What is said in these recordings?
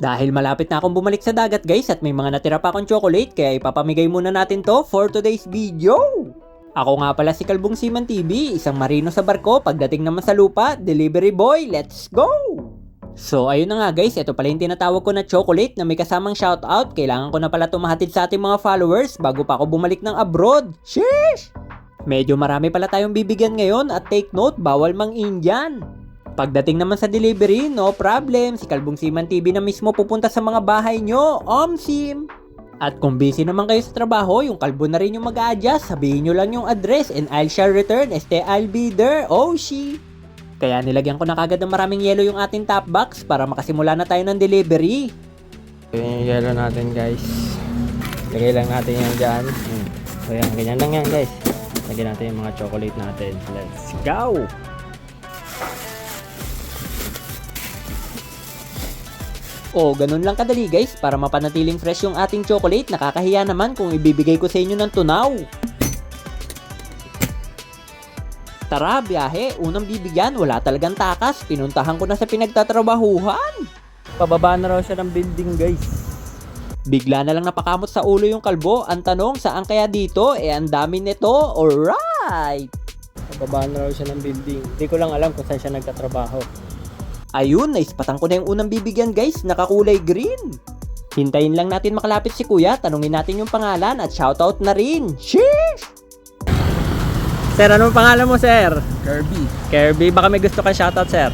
Dahil malapit na akong bumalik sa dagat guys at may mga natira pa akong chocolate kaya ipapamigay muna natin to for today's video. Ako nga pala si Kalbong Siman TV, isang marino sa barko, pagdating naman sa lupa, delivery boy, let's go! So ayun na nga guys, ito pala yung tinatawag ko na chocolate na may kasamang shoutout. Kailangan ko na pala tumahatid sa ating mga followers bago pa ako bumalik ng abroad. Sheesh! Medyo marami pala tayong bibigyan ngayon at take note, bawal mang Indian. Pagdating naman sa delivery, no problem. Si Kalbong Siman TV na mismo pupunta sa mga bahay nyo. Omsim! At kung busy naman kayo sa trabaho, yung kalbo na rin yung mag-a-adjust, sabihin nyo lang yung address and I'll shall return, este I'll be there, oh she! Kaya nilagyan ko na kagad ng maraming yelo yung ating top box para makasimula na tayo ng delivery. Ito yung yellow natin guys. Lagay lang natin yan dyan. Hmm. So yan, ganyan lang yan guys. Lagyan natin yung mga chocolate natin. Let's go! O, ganun lang kadali guys, para mapanatiling fresh yung ating chocolate, nakakahiya naman kung ibibigay ko sa inyo ng tunaw. Tara, biyahe, unang bibigyan, wala talagang takas, pinuntahan ko na sa pinagtatrabahuhan. Pababa na raw siya ng building guys. Bigla na lang napakamot sa ulo yung kalbo, ang tanong saan kaya dito, eh ang dami nito, alright! Pababa na raw siya ng building. Hindi ko lang alam kung saan siya nagtatrabaho. Ayun, naispatan ko na yung unang bibigyan guys, nakakulay green. Hintayin lang natin makalapit si kuya, tanungin natin yung pangalan at shoutout na rin. Sheesh! Sir, anong pangalan mo sir? Kirby. Kirby, baka may gusto kang shoutout sir.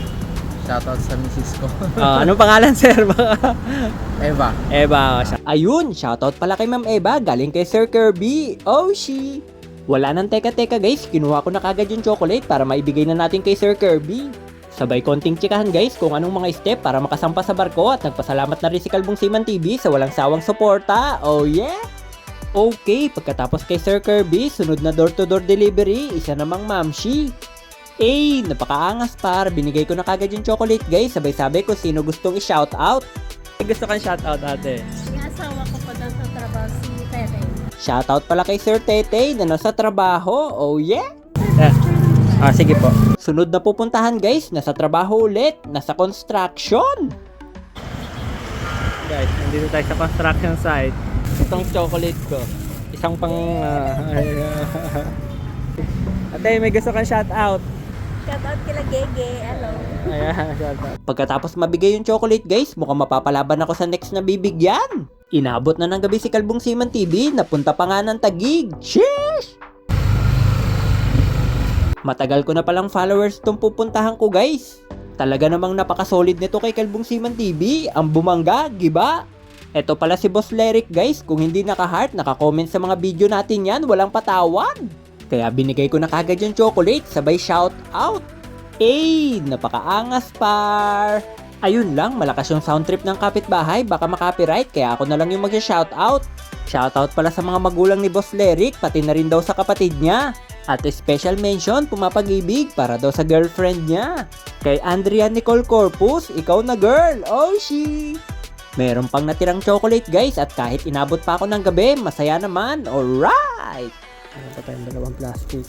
Shoutout sa misis ko. Ah, anong pangalan sir? Baka... Eva. Eva, siya. Ayun, shoutout pala kay Ma'am Eva, galing kay Sir Kirby. Oh, she! Wala nang teka-teka guys, kinuha ko na kagad yung chocolate para maibigay na natin kay Sir Kirby. Sabay konting tsikahan guys kung anong mga step para makasampa sa barko at nagpasalamat na rin si Kalbong Siman TV sa walang sawang suporta. Oh yeah! Okay, pagkatapos kay Sir Kirby, sunod na door-to-door delivery, isa namang mamshi. Eh, napakaangas par, binigay ko na kagad yung chocolate guys, sabay-sabay ko sino gustong i-shoutout. May gusto kang shoutout ate. Yung asawa ko pa daw sa trabaho si Tete. Shoutout pala kay Sir Tete na nasa trabaho. Oh yeah! Eh. Ah, sige po. Sunod na pupuntahan guys, nasa trabaho ulit, nasa construction. Guys, nandito tayo sa construction site. Itong chocolate ko. Isang pang... ah, ate, may gusto kang shoutout. Shout out kila Gege, hello. Ayan, shoutout. Pagkatapos mabigay yung chocolate guys, mukhang mapapalaban ako sa next na bibigyan. Inabot na ng gabi si Kalbong Siman TV, napunta pa nga ng tagig. Sheesh! Matagal ko na palang followers tong pupuntahan ko guys. Talaga namang napaka-solid nito kay Kalbong Siman TV, ang bumangga, giba? Eto pala si Boss Leric guys, kung hindi naka-heart, naka-comment sa mga video natin yan, walang patawan. Kaya binigay ko na kagad yung chocolate, sabay shout out. Eh, napakaangas par. Ayun lang, malakas yung sound trip ng kapitbahay, baka makapiright, kaya ako na lang yung mag-shoutout. Shoutout pala sa mga magulang ni Boss Leric, pati na rin daw sa kapatid niya. At special mention, pumapag-ibig para daw sa girlfriend niya. Kay Andrea Nicole Corpus, ikaw na girl, oh she! Meron pang natirang chocolate guys at kahit inabot pa ako ng gabi, masaya naman, alright! Ano pa tayong dalawang plastic?